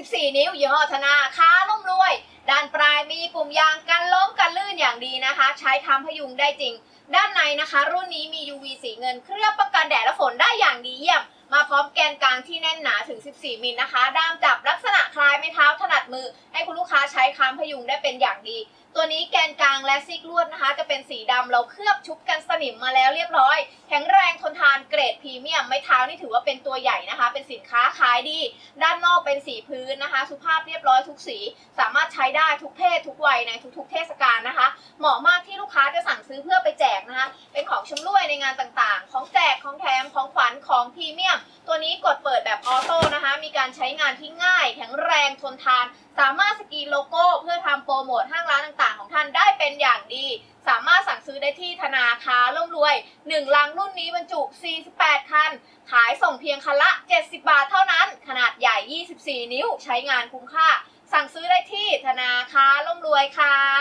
14 นิ้วยี่ห้อธนาค้าล่มรวย ด้านปลายมีปุ่มยางกันล้มกันลื่นอย่างดีนะคะ ใช้ทำพยุงได้จริง ด้านในนะคะ รุ่นนี้มี UV สีเงิน เคลือบป้องกันแดดและฝนได้อย่างดีเยี่ยม มาพร้อมแกนกลางที่แน่นหนาถึง 14 มิลนะคะ ด้ามจับลักษณะคล้ายไม้เท้า มือ ให้คุณลูกค้าใช้ค้ำพยุงได้เป็นอย่างดี ตัวนี้แกนกลางและซิกลวดนะคะ จะเป็นสีดำเราเคลือบชุบกันสนิมมาแล้วเรียบร้อย แข็งแรงทนทานเกรดพรีเมียมไม้เท้านี่ถือว่าเป็นตัวใหญ่นะคะ เป็นสินค้าขายดี ด้านนอกเป็นสีพื้นนะคะ สุภาพเรียบร้อยทุกสี สามารถใช้ได้ทุกเพศทุกวัยในทุกๆ เทศกาลนะคะ เหมาะมากที่ลูกค้าจะสั่งซื้อเพื่อไปแจกนะคะ เป็นของชำร่วยในงานต่างๆ ของแจกของแถมของขวัญของพรีเมียม ตัวนี้กด การใช้งานที่ง่าย แข็งแรงทนทาน สามารถสกรีนโลโก้ เพื่อทำโปรโมทห้างร้านต่างๆ ของท่านได้เป็นอย่างดี สามารถสั่งซื้อได้ที่ธนาคารร่มรวย 1 ลังรุ่นนี้บรรจุ 48 คัน ขายส่งเพียงคันละ 70 บาทเท่านั้น ขนาดใหญ่ 24 นิ้ว ใช้งานคุ้มค่า สั่งซื้อได้ที่ธนาคารร่มรวยค่ะ